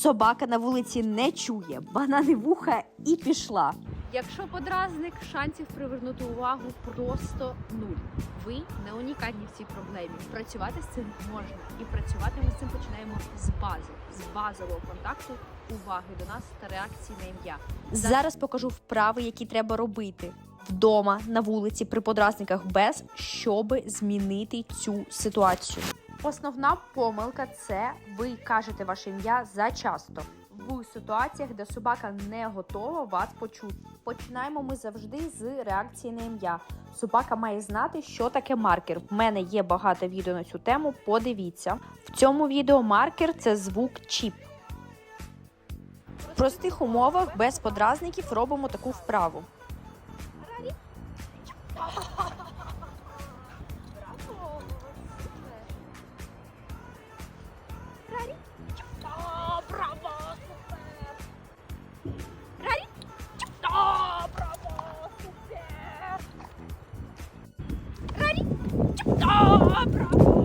Собака на вулиці не чує, банани вуха і пішла. Якщо подразник, шансів привернути увагу просто нуль. Ви не унікальні в цій проблемі. Працювати з цим можна, і працювати ми з цим починаємо з бази, з базового контакту, уваги до нас та реакції на ім'я. Зараз покажу вправи, які треба робити вдома, на вулиці, при подразниках без, щоби змінити цю ситуацію. Основна помилка це ви кажете ваше ім'я зачасто. В ситуаціях, де собака не готова вас почути. Починаємо ми завжди з реакції на ім'я. Собака має знати, що таке маркер. В мене є багато відео на цю тему. Подивіться. В цьому відео маркер це звук чіп. В простих умовах без подразників робимо таку вправу. Браво!